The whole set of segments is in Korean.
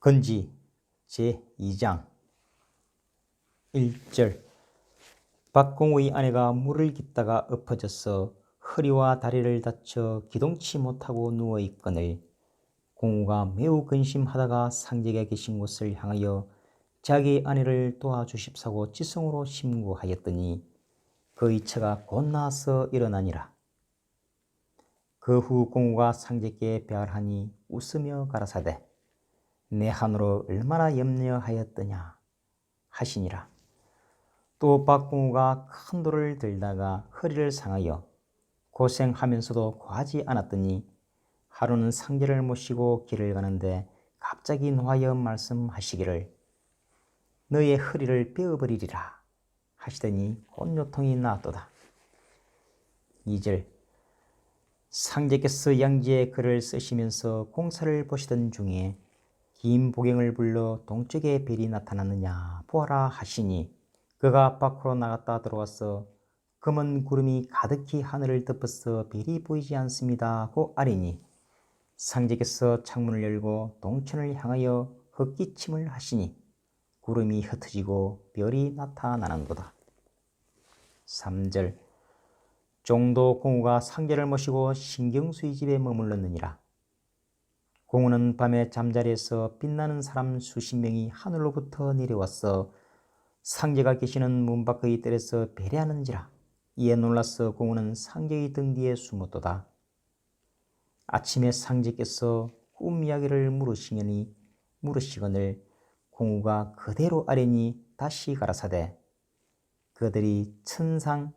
건지 제2장 1절 박공우의 아내가 물을 깃다가 엎어져서 허리와 다리를 다쳐 기동치 못하고 누워 있거늘 공우가 매우 근심하다가 상제가 계신 곳을 향하여 자기 아내를 도와주십사고 지성으로 심구하였더니 그의 처가 곧 나와서 일어나니라. 그 후 공우가 상제께 배알하니 웃으며 가라사대 내 한으로 얼마나 염려하였더냐 하시니라. 또 박공우가 큰 돌을 들다가 허리를 상하여 고생하면서도 과하지 않았더니 하루는 상제를 모시고 길을 가는데 갑자기 노하여 말씀하시기를 너의 허리를 베어버리리라 하시더니 곤요통이 나왔도다. 2절 상제께서 양지에 글을 쓰시면서 공사를 보시던 중에 긴 보경을 불러 동쪽에 별이 나타났느냐 보아라 하시니 그가 밖으로 나갔다 들어와서 검은 구름이 가득히 하늘을 덮어서 별이 보이지 않습니다 하고 아리니 상제께서 창문을 열고 동천을 향하여 헛기침을 하시니 구름이 흩어지고 별이 나타나는도다. 3절 종도 공우가 상제를 모시고 신경수의 집에 머물렀느니라. 공우는 밤에 잠자리에서 빛나는 사람 수십 명이 하늘로부터 내려왔어 상제가 계시는 문 밖의 뜰에서 배례하는지라. 이에 놀라서 공우는 상제의 등 뒤에 숨었도다. 아침에 상제께서 꿈 이야기를 물으시니 물으시거늘 공우가 그대로 아뢰니 다시 가라사대 그들이 천상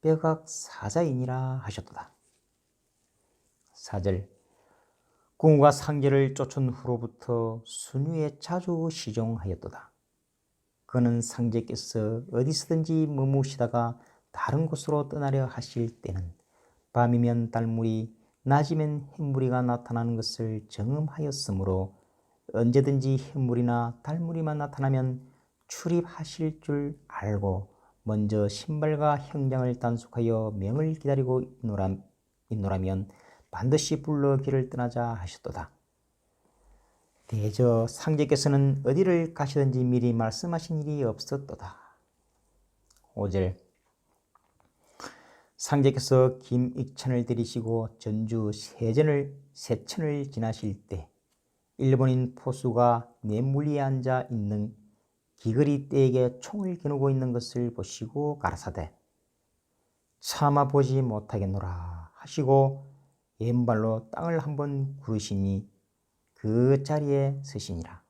뼈각 사자이니라 하셨도다. 4절 공우가 상제를 쫓은 후로부터 순위에 자주 시종하였도다. 그는 상제께서 어디서든지 머무시다가 다른 곳으로 떠나려 하실 때는 밤이면 달물이 낮이면 햇무리가 나타나는 것을 정음하였으므로 언제든지 햇물이나 달무리만 나타나면 출입하실 줄 알고 먼저 신발과 형장을 단속하여 명을 기다리고 있노라면 반드시 불러 길을 떠나자 하셨도다. 대저 상제께서는 어디를 가시든지 미리 말씀하신 일이 없었도다. 5절 상제께서 김익천을 들이시고 전주 세전을 세천을 지나실 때 일본인 포수가 내물리에 앉아 있는 기거리 떼에게 총을 겨누고 있는 것을 보시고 가라사대 차마 보지 못하겠노라 하시고 왼발로 땅을 한 번 구르시니 그 자리에 서시니라.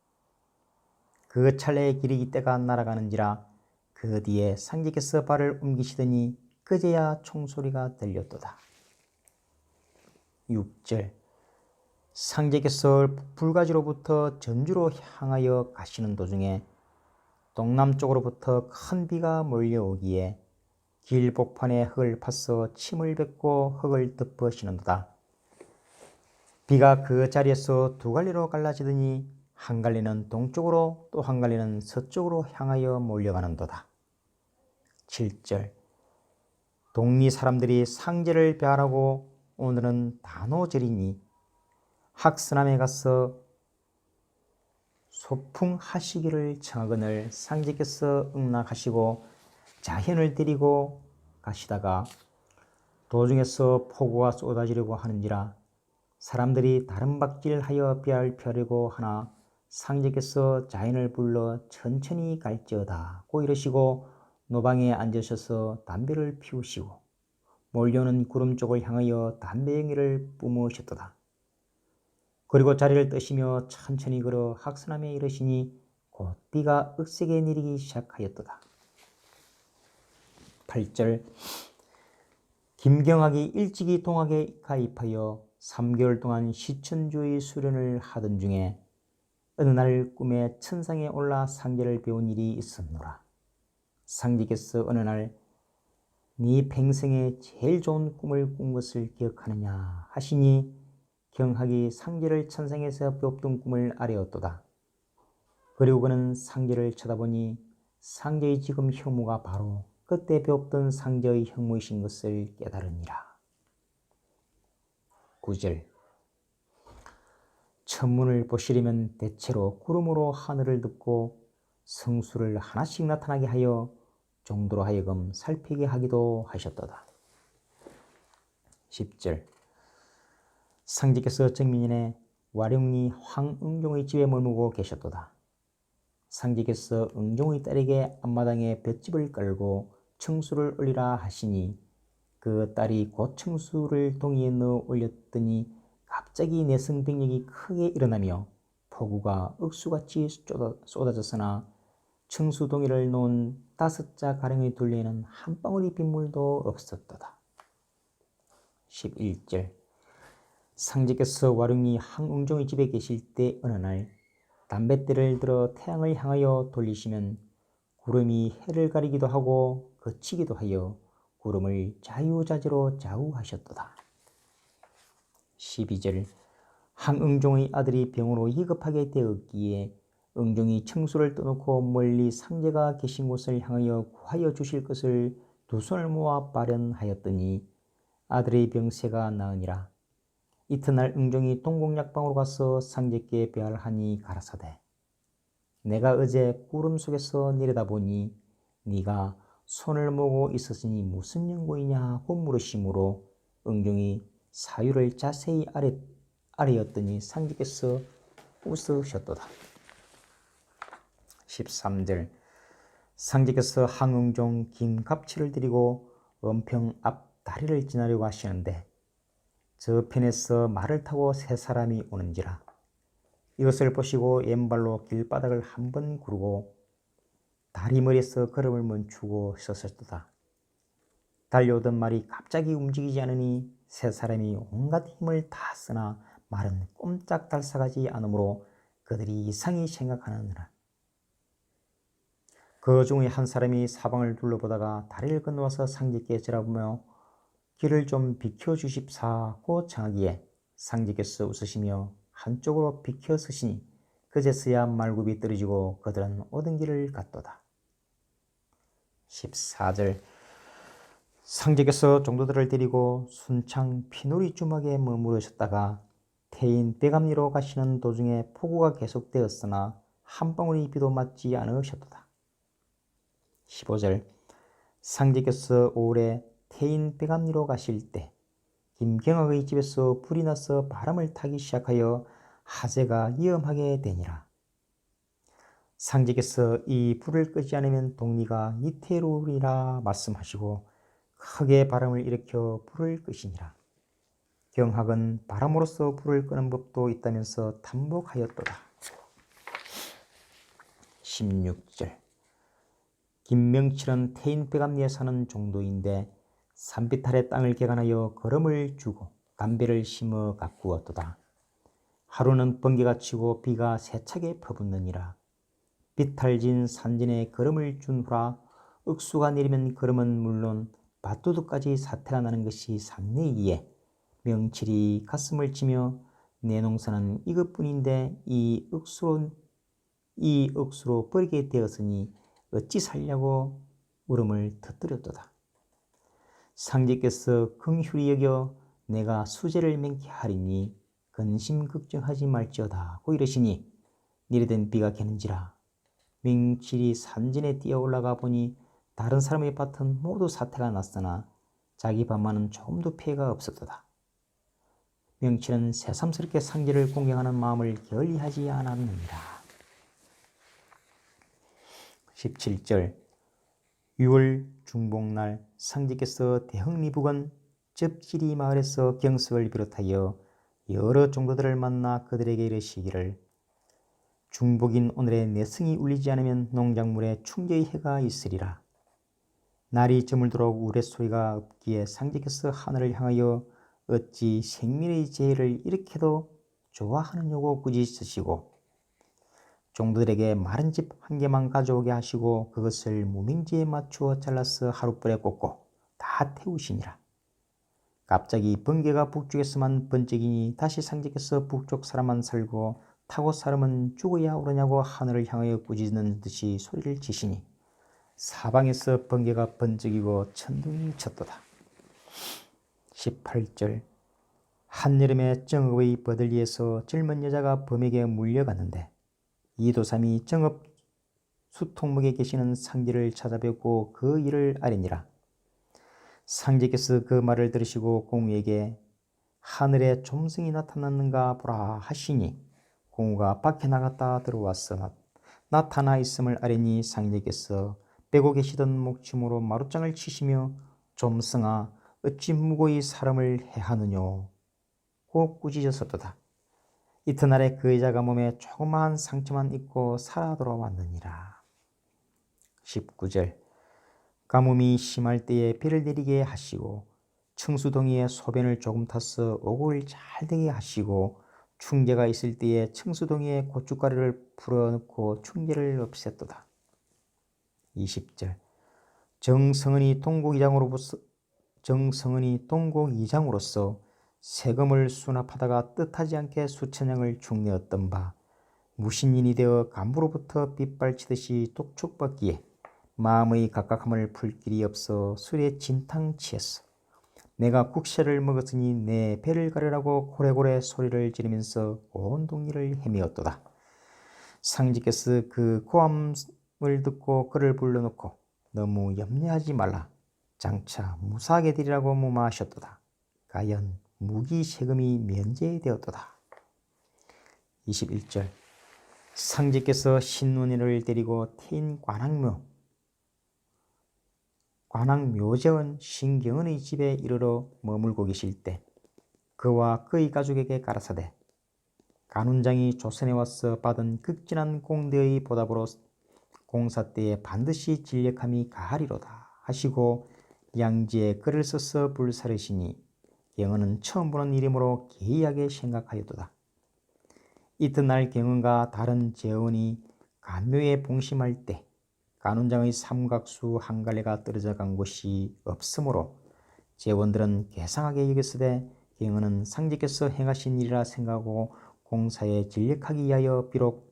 그 찰나에 기르기 때가 날아가는지라 그 뒤에 상제께서 발을 옮기시더니 그제야 총소리가 들렸도다. 6절 상제께서 불가지로부터 전주로 향하여 가시는 도중에 동남쪽으로부터 큰 비가 몰려오기에 길 복판에 흙을 파서 침을 뱉고 흙을 덮으시는도다. 비가 그 자리에서 두 갈래로 갈라지더니 한 갈래는 동쪽으로 또 한 갈래는 서쪽으로 향하여 몰려가는도다. 7절 동리 사람들이 상제를 배하라고 오늘은 단오절이니 학스남에 가서 소풍하시기를 청하거늘 상제께서 응낙하시고 자현을 데리고 가시다가 도중에서 폭우가 쏟아지려고 하는지라 사람들이 다른 박질하여 피할 펴려고 하나 상제께서 자인을 불러 천천히 갈지어다 고 이러시고 노방에 앉으셔서 담배를 피우시고 몰려오는 구름 쪽을 향하여 담배영이를 뿜으셨도다. 그리고 자리를 뜨시며 천천히 걸어 학선함에 이르시니 곧 비가 억세게 내리기 시작하였도다. 8절 김경학이 일찍이 동학에 가입하여 3개월 동안 시천주의 수련을 하던 중에 어느 날 꿈에 천상에 올라 상계를 배운 일이 있었노라. 상제께서 어느 날 네 평생에 제일 좋은 꿈을 꾼 것을 기억하느냐 하시니 경학이 상제를 천상에서 배웠던 꿈을 아뢰었도다. 그리고 그는 상제를 쳐다보니 상제의 지금 형무가 바로 그때 배웠던 상제의 형무이신 것을 깨달으니라. 9절 천문을 보시려면 대체로 구름으로 하늘을 덮고 성수를 하나씩 나타나게 하여 종도로 하여금 살피게 하기도 하셨도다. 10절 상제께서 정민인의 와룡리 황응종의 집에 머무고 계셨도다. 상제께서 응종의 딸에게 앞마당에 볏집을 깔고 청수를 올리라 하시니 그 딸이 곧 청수를 동이에 넣어 올렸더니 갑자기 내 성병력이 크게 일어나며 폭우가 억수같이 쏟아졌으나 청수 동이를 놓은 다섯 자 가량의 둘레에는 한 방울이 빗물도 없었도다. 11절 상제께서 와룡이 항웅종의 집에 계실 때 어느 날 담뱃대를 들어 태양을 향하여 돌리시면 구름이 해를 가리기도 하고 거치기도 하여 구름을 자유자재로 좌우하셨도다. 12절 항응종의 아들이 병으로 위급하게 되었기에 응종이 청수를 떠놓고 멀리 상제가 계신 곳을 향하여 구하여 주실 것을 두 손을 모아 발현하였더니 아들의 병세가 나으니라. 이튿날 응종이 동공약방으로 가서 상제께 배할하니 가라사대 내가 어제 구름 속에서 내려다보니 네가 손을 모고 있었으니 무슨 연고이냐고 물으시므로 응종이 사유를 자세히 아뢰, 아뢰었더니 상제께서 웃으셨도다. 13절 상제께서 항응종 김갑치를 드리고 은평 앞 다리를 지나려고 하시는데 저편에서 말을 타고 세 사람이 오는지라 이것을 보시고 왼발로 길바닥을 한 번 구르고 다리 머리에서 걸음을 멈추고 섰었다. 달려오던 말이 갑자기 움직이지 않으니 세 사람이 온갖 힘을 다 쓰나 말은 꼼짝 달싹하지 않으므로 그들이 이상히 생각하느니라. 그 중에 한 사람이 사방을 둘러보다가 다리를 건너와서 상제께 절하보며 길을 좀 비켜주십사고 청하기에 상제께서 웃으시며 한쪽으로 비켜 서시니 그제서야 말굽이 떨어지고 그들은 오던 길을 갔도다. 14절 상제께서 종도들을 데리고 순창 피놀이 주막에 머무르셨다가 태인 빼감리로 가시는 도중에 폭우가 계속되었으나 한 방울의 비도 맞지 않으셨도다. 15절 상제께서 올해 태인 빼감리로 가실 때 김경학의 집에서 불이 나서 바람을 타기 시작하여 하재가 위험하게 되니라. 상제께서 이 불을 끄지 않으면 동리가 이태로리라 말씀하시고 크게 바람을 일으켜 불을 끄시니라. 경학은 바람으로서 불을 끄는 법도 있다면서 탐복하였도다. 16절 김명칠은 태인백암리에 사는 종도인데 아래 땅을 개간하여 걸음을 주고 담배를 심어 가꾸었도다. 하루는 번개가 치고 비가 세차게 퍼붓느니라. 비탈진 산진에 걸음을 준 후라 억수가 내리면 걸음은 물론 밭도둑까지 사태가 나는 것이 상례이기에 명칠이 가슴을 치며 내 농사는 이것뿐인데 이 억수로 이 억수로 버리게 되었으니 어찌 살려고 울음을 터뜨렸도다. 상제께서 긍휼히 여겨 내가 수제를 맹케 하리니 근심 걱정하지 말지어다 고 이러시니 내리던 비가 개는지라 명칠이 산진에 뛰어 올라가 보니 다른 사람의 밭은 모두 사태가 났으나 자기 밭만은 조금도 피해가 없었도다. 명치는 새삼스럽게 상제를 공경하는 마음을 결리하지 않았느니라. 17절 6월 중복날 상제께서 대흥리북은 접지리 마을에서 경석을 비롯하여 여러 종도들을 만나 그들에게 이르시기를 중복인 오늘의 내성이 울리지 않으면 농작물에 충격의 해가 있으리라. 날이 저물도록 우레소리가 없기에 상제께서 하늘을 향하여 어찌 생민의 재해를 일으켜도 좋아하느냐고 꾸짖으시고 종들에게 마른 집 한 개만 가져오게 하시고 그것을 무명지에 맞추어 잘라서 하룻불에 꽂고 다 태우시니라. 갑자기 번개가 북쪽에서만 번쩍이니 다시 상제께서 북쪽 사람만 살고 타고 사람은 죽어야 오르냐고 하늘을 향하여 꾸짖는 듯이 소리를 지시니 사방에서 번개가 번쩍이고 천둥이 쳤도다. 18절 한여름에 정읍의 버들리에서 젊은 여자가 범에게 물려갔는데 이도삼이 정읍 수통목에 계시는 상제를 찾아뵙고 그 일을 아뢰니라. 상제께서 그 말을 들으시고 공우에게 하늘에 점성이 나타났는가 보라 하시니 공우가 밖에 나갔다 들어왔어 나, 나타나 있음을 아뢰니 상제께서 빼고 계시던 목춤으로 마루장을 치시며 점성아 어찌 무고히 사람을 해하느뇨 고 꾸짖었었도다. 이튿날에 그 여자가 몸에 조그마한 상처만 입고 살아 돌아왔느니라. 19절 가뭄이 심할 때에 비를 내리게 하시고 청수동이에 소변을 조금 타서 오골 잘 되게 하시고 충계가 있을 때에 청수동이에 고춧가루를 풀어넣고 충계를 없앴도다. 20절 정성은이 동국이장으로서 정성은이 동국이장으로서 세금을 수납하다가 뜻하지 않게 수천냥을 중내었던 바 무신인이 되어 간부로부터 빗발치듯이 독촉받기에 마음의 각각함을 풀 길이 없어 술에 진탕치했어. 내가 국샤를 먹었으니 내 배를 가르라고 고래고래 소리를 지르면서 온 동리를 헤매었도다. 상지께서 그 고함을 듣고 그를 불러놓고 너무 염려하지 말라. 장차 무사하게 되리라고 무마하셨도다. 가연 무기 세금이 면제되었도다. 21절 상제께서 신문이를 데리고 태인 관악묘 관악묘제원 신경은의 집에 이르러 머물고 계실 때 그와 그의 가족에게 가라사대 간운장이 조선에 와서 받은 극진한 공대의 보답으로 공사 때에 반드시 진력함이 가하리로다 하시고 양지에 글을 써서 불사르시니 경은은 처음 보는 일이므로 기이하게 생각하였도다. 이튿날 경은과 다른 재원이 간묘에 봉심할 때 간운장의 삼각수 한 갈래가 떨어져 간 곳이 없으므로 재원들은 괴상하게 여겼으되 경은은 상제께서 행하신 일이라 생각하고 공사에 진력하기 위하여 비록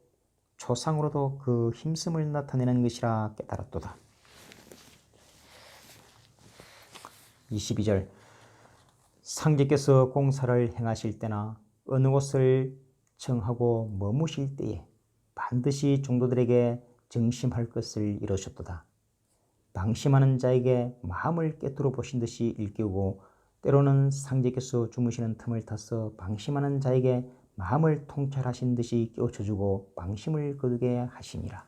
초상으로도 그 힘씀을 나타내는 것이라 깨달았도다. 22절 상제께서 공사를 행하실 때나 어느 곳을 청하고 머무실 때에 반드시 종도들에게 정심할 것을 이루셨도다. 방심하는 자에게 마음을 깨뜨려 보신 듯이 일깨우고 때로는 상제께서 주무시는 틈을 타서 방심하는 자에게 마음을 통찰하신 듯이 깨우쳐주고 방심을 거두게 하시니라.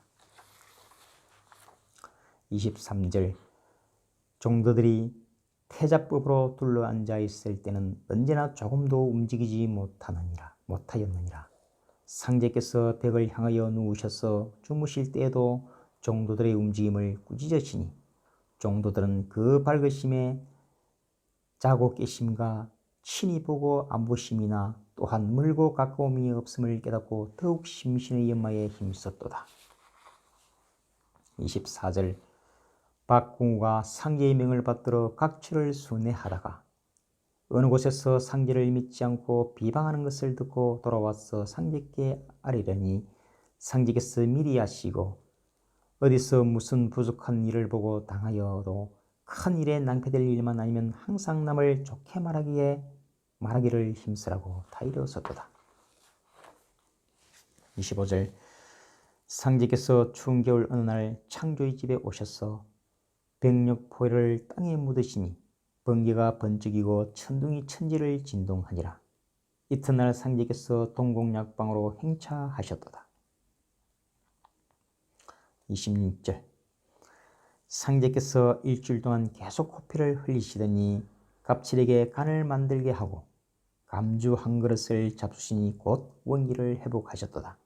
23절 종도들이 태자법으로 둘러앉아 있을 때는 언제나 조금도 움직이지 못하느니라 못하였느니라 상제께서 벽을 향하여 누우셔서 주무실 때에도 종도들의 움직임을 꾸짖으시니 종도들은 그 밝으심에 자고 깨심과 친히 보고 안 보심이나 또한 멀고 가까움이 없음을 깨닫고 더욱 심신의 연마에 힘썼도다. 24절 박공우가 상제의 명을 받들어 각취를 순회하다가 어느 곳에서 상제를 믿지 않고 비방하는 것을 듣고 돌아와서 상제께 아뢰려니 상제께서 미리 하시고 어디서 무슨 부족한 일을 보고 당하여도 큰 일에 낭패될 일만 아니면 항상 남을 좋게 말하기에 말하기를 힘쓰라고 다 이르었었도다. 25절 상제께서 추운 겨울 어느 날 창조의 집에 오셔서 백력포를 땅에 묻으시니 번개가 번쩍이고 천둥이 천지를 진동하니라. 이튿날 상제께서 동공약방으로 행차하셨도다. 26절 상제께서 일주일 동안 계속 코피를 흘리시더니 갑칠에게 간을 만들게 하고 감주 한 그릇을 잡수시니 곧 원기를 회복하셨도다.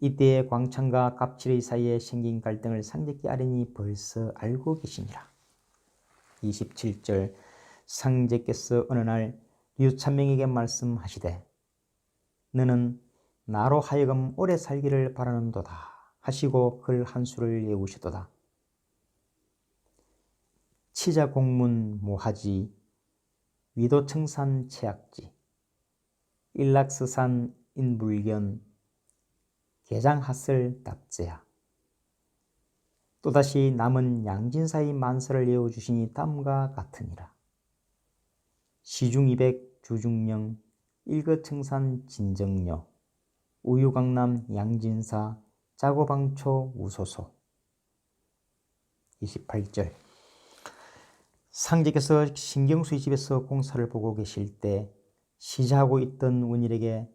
이때의 광창과 갑칠의 사이에 생긴 갈등을 상제께 아뢰니 벌써 알고 계시니라. 27절 상제께서 어느 날 유찬명에게 말씀하시되 너는 나로 하여금 오래 살기를 바라는도다 하시고 글 한 수를 외우셨도다. 치자 공문 모하지 위도 청산 체약지 일락스산 인불견 개장하슬 답제야. 또다시 남은 양진사의 만사를 외워주시니 땀과 같으니라. 시중 200 주중령, 일거청산 진정녀, 우유강남 양진사, 자고방초 우소소 28절 상제께서 신경수의 집에서 공사를 보고 계실 때 시자하고 있던 원일에게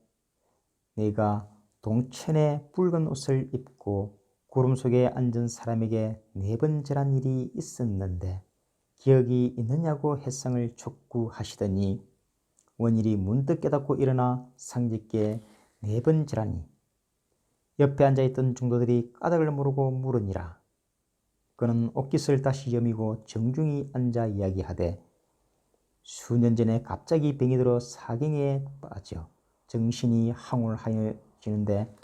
내가 동천에 붉은 옷을 입고 구름 속에 앉은 사람에게 네번 절한 일이 있었는데 기억이 있느냐고 햇상을 촉구하시더니 원일이 문득 깨닫고 일어나 상제께 네번 절하니 옆에 앉아있던 중도들이 까닭을 모르고 물으니라. 그는 옷깃을 다시 여미고 정중히 앉아 이야기하되 수년 전에 갑자기 병이 들어 사경에 빠져 정신이 항울하여지는데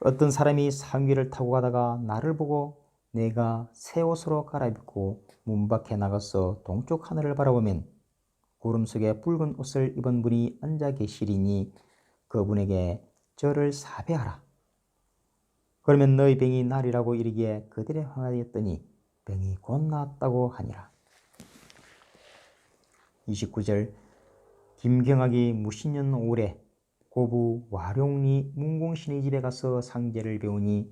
어떤 사람이 상귀를 타고 가다가 나를 보고 내가 새 옷으로 갈아입고 문 밖에 나가서 동쪽 하늘을 바라보면 구름 속에 붉은 옷을 입은 분이 앉아 계시리니 그분에게 저를 사배하라. 그러면 너희 병이 나리라고 이르기에 그들의 황하였더니 병이 곧 나았다고 하니라. 29절 김경학이 무신년 오래 고부 와룡리 문공신의 집에 가서 상제를 배우니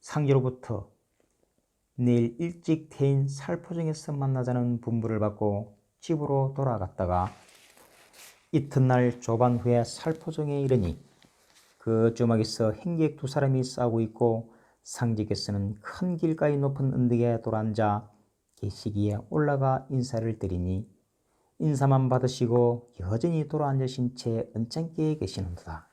상제로부터 내일 일찍 태인 살포정에서 만나자는 분부를 받고 집으로 돌아갔다가 이튿날 조반 후에 살포정에 이르니 그 주막에서 행객 두 사람이 싸우고 있고 상제께서는 큰 길가의 높은 언덕에 돌아앉아 계시기에 올라가 인사를 드리니 인사만 받으시고 여전히 돌아앉으신 채 언짢게 계시는도다.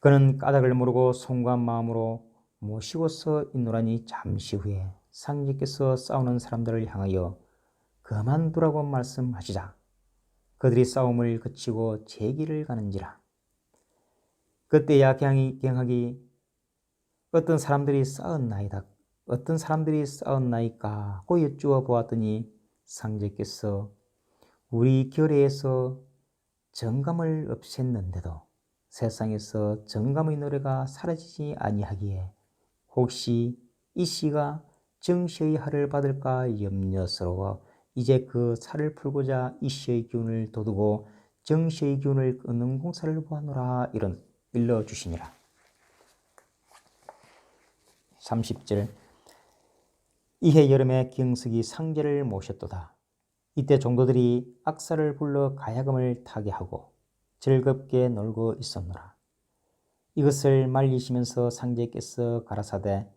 그는 까닭을 모르고 송구한 마음으로 모시고서 있노라니 잠시 후에 상제께서 싸우는 사람들을 향하여 그만두라고 말씀하시자 그들이 싸움을 그치고 제 길을 가는지라. 그때야 경이, 경학이 어떤 사람들이 싸웠나이다. 어떤 사람들이 싸웠나이까 고 여쭈어 보았더니 상제께서 우리 결의에서 정감을 없앴는데도 세상에서 정감의 노래가 사라지지 아니하기에 혹시 이 씨가 정시의 할을 받을까 염려스러워 이제 그 살을 풀고자 이 씨의 기운을 돋우고 정시의 기운을 끊는 공사를 보아노라 이런 일러 주시니라. 30절 이해 여름에 경석이 상제를 모셨도다. 이때 종도들이 악사를 불러 가야금을 타게 하고 즐겁게 놀고 있었노라. 이것을 말리시면서 상제께서 가라사대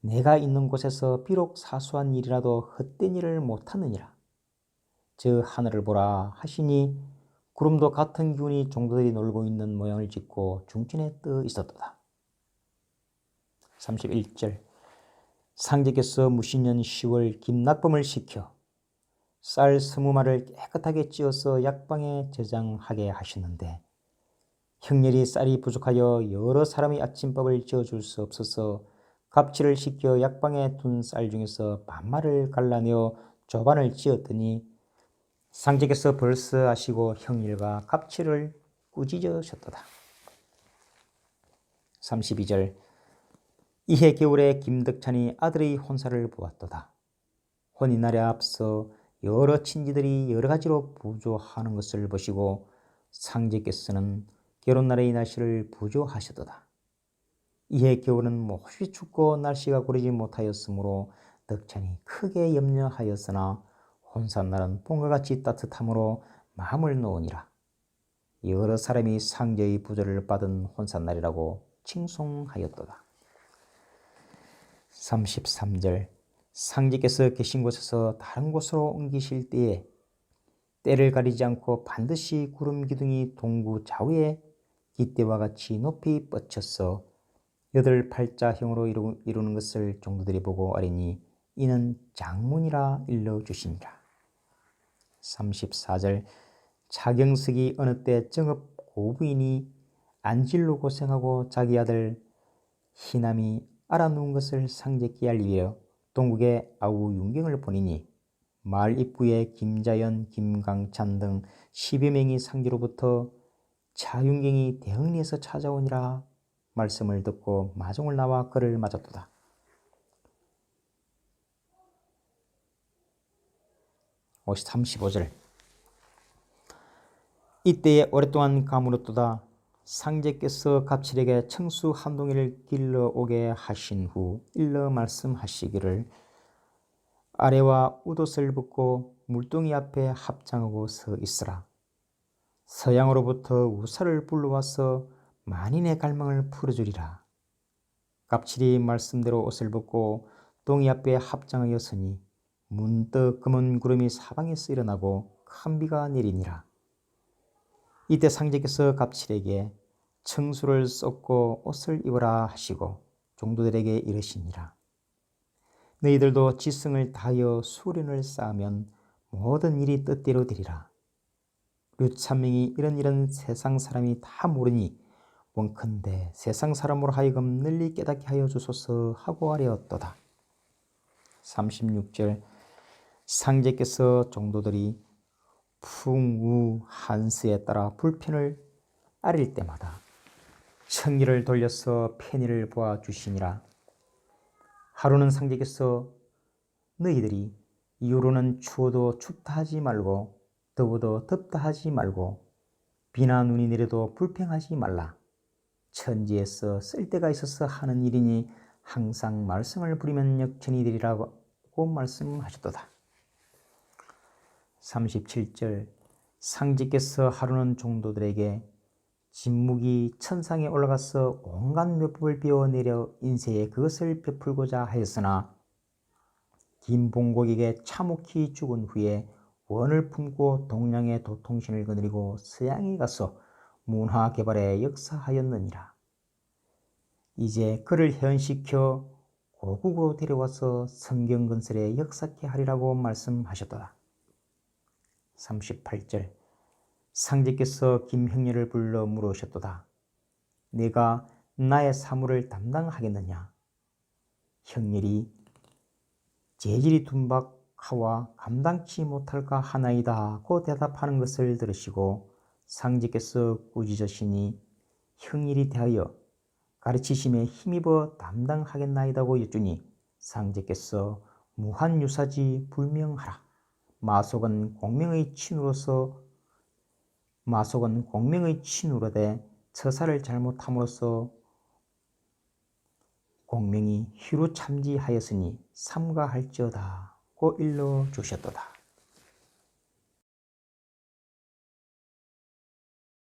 내가 있는 곳에서 비록 사소한 일이라도 헛된 일을 못하느니라. 저 하늘을 보라 하시니 구름도 같은 기운이 종도들이 놀고 있는 모양을 짓고 중천에 떠 있었도다. 31절 상제께서 무신년 10월 김낙범을 시켜 쌀 스무 마를 깨끗하게 찌어서 약방에 저장하게 하셨는데 형렬이 쌀이 부족하여 여러 사람이 아침밥을 지어줄 수 없어서 갑치를 시켜 약방에 둔 쌀 중에서 반말을 갈라내어 조반을 지었더니 상제께서 벌써 아시고 형일과 갑치를 꾸짖으셨도다. 32절 이해 겨울에 김덕찬이 아들의 혼사를 보았도다. 혼인날에 앞서 여러 친지들이 여러 가지로 부조하는 것을 보시고 상제께서는 결혼날의 날씨를 부조하셨도다. 이해 겨울은 몹시 춥고 날씨가 고르지 못하였으므로 덕찬이 크게 염려하였으나 혼산날은 봄과 같이 따뜻함으로 마음을 놓으니라. 여러 사람이 상제의 부조를 받은 혼산날이라고 칭송하였도다. 33절 상제께서 계신 곳에서 다른 곳으로 옮기실 때에 때를 가리지 않고 반드시 구름 기둥이 동구 좌우에 기대와 같이 높이 뻗쳤어 여덟 팔자형으로 이루, 는 것을 종도들이 보고 아뢰니 이는 장문이라 일러주시니라. 34절 차경석이 어느 때 정읍 고부인이 안질로 고생하고 자기 아들 희남이 알아놓은 것을 상제께 알리려 동국의 아우 윤경을 보내니 마을 입구에 김자연, 김강찬 등 10여 명이 상기로부터 차윤경이 대흥리에서 찾아오니라 말씀을 듣고 마중을 나와 그를 맞았도다. 오시 35절 이때에 오랫동안 가물었도다 상제께서 갑칠에게 청수 한 동이를 길러오게 하신 후 일러 말씀하시기를 아래와 웃옷을 벗고 물동이 앞에 합장하고 서 있으라. 서양으로부터 우사를 불러와서 만인의 갈망을 풀어주리라. 갑칠이 말씀대로 옷을 벗고 동이 앞에 합장하였으니 문득 검은 구름이 사방에서 일어나고 큰 비가 내리니라. 이때 상제께서 갑칠에게 청수를 쏟고 옷을 입어라 하시고 종도들에게 이르시니라. 너희들도 지성을 다하여 수련을 쌓으면 모든 일이 뜻대로 되리라. 류찬명이 이런 이런 세상 사람이 다 모르니 원컨대 세상 사람으로 하여금 널리 깨닫게 하여 주소서 하고 아뢰었도다. 36절 상제께서 종도들이 풍우 한스에 따라 불편을 아릴 때마다 청기를 돌려서 편의를 보아 주시니라. 하루는 상제께서 너희들이 이후로는 추워도 춥다 하지 말고 더워도 덥다 하지 말고 비나 눈이 내려도 불평하지 말라. 천지에서 쓸데가 있어서 하는 일이니 항상 말씀을 부리면 역전이 되리라고 말씀하셨도다. 37절 상지께서 하루는 종도들에게 진묵이 천상에 올라가서 온갖 묘법을 배워내려 인세에 그것을 베풀고자 하였으나 김봉곡에게 참혹히 죽은 후에 원을 품고 동양의 도통신을 거느리고 서양에 가서 문화 개발에 역사하였느니라. 이제 그를 현시켜 고국으로 데려와서 성경 건설에 역사케 하리라고 말씀하셨다. 38절 상제께서 김형렬을 불러 물으셨도다. 내가 나의 사물을 담당하겠느냐? 형렬이 재질이 둔박하와 감당치 못할까 하나이다 고 대답하는 것을 들으시고 상제께서 꾸짖으시니 형일이 대하여 가르치심에 힘입어 담당하겠나이다고 여쭈니 상제께서 무한 유사지 불명하라. 마속은 공명의 친으로서 마속은 공명의 친으로되 처사를 잘못함으로써 공명이 희로 참지하였으니 삼가할지어다 고 일러 주셨도다.